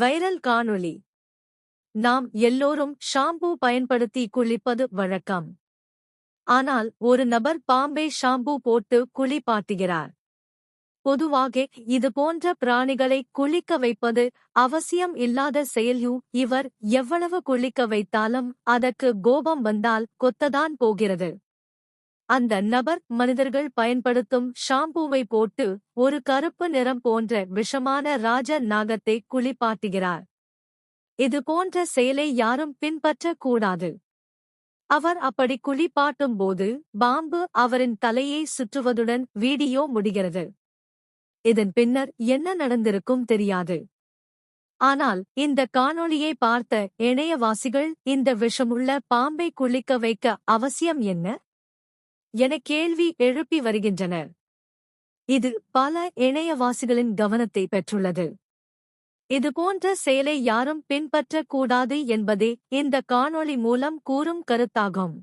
Viral காணொளி. நாம் எல்லோரும் ஷாம்பூ பயன்படுத்தி குளிப்பது வழக்கம். ஆனால் ஒரு நபர் பாம்பே ஷாம்பூ போட்டு குளிப்பாட்டுகிறார். பொதுவாக இது போன்ற பிராணிகளை குளிக்க வைப்பது அவசியம் இல்லாத செயல்யூ இவர் எவ்வளவு குளிக்க வைத்தாலும் அதற்கு கோபம் வந்தால் கொத்ததான் போகிறது. அந்த நபர் மனிதர்கள் பயன்படுத்தும் ஷாம்பூவை போட்டு ஒரு கருப்பு நிறம் போன்ற விஷமான ராஜ நாகத்தை குளிப்பாட்டுகிறார். இது போன்ற செயலை யாரும் பின்பற்றக்கூடாது. அவர் அப்படி குளிப்பாட்டும் போது பாம்பு அவரின் தலையை சுற்றுவதுடன் வீடியோ முடிகிறது. இதன் பின்னர் என்ன நடந்திருக்கும் தெரியாது. ஆனால் இந்த காணொளியை பார்த்த இணையவாசிகள் இந்த விஷமுள்ள பாம்பை குளிக்க வைக்க அவசியம் என்ன? என கேள்வி எழுப்பி வருகின்றனர். இது பல இணையவாசிகளின் கவனத்தை பெற்றுள்ளது. இதுபோன்ற செயலை யாரும் பின்பற்றக் கூடாது என்பதே இந்த காணொளி மூலம் கூறும் கருத்தாகும்.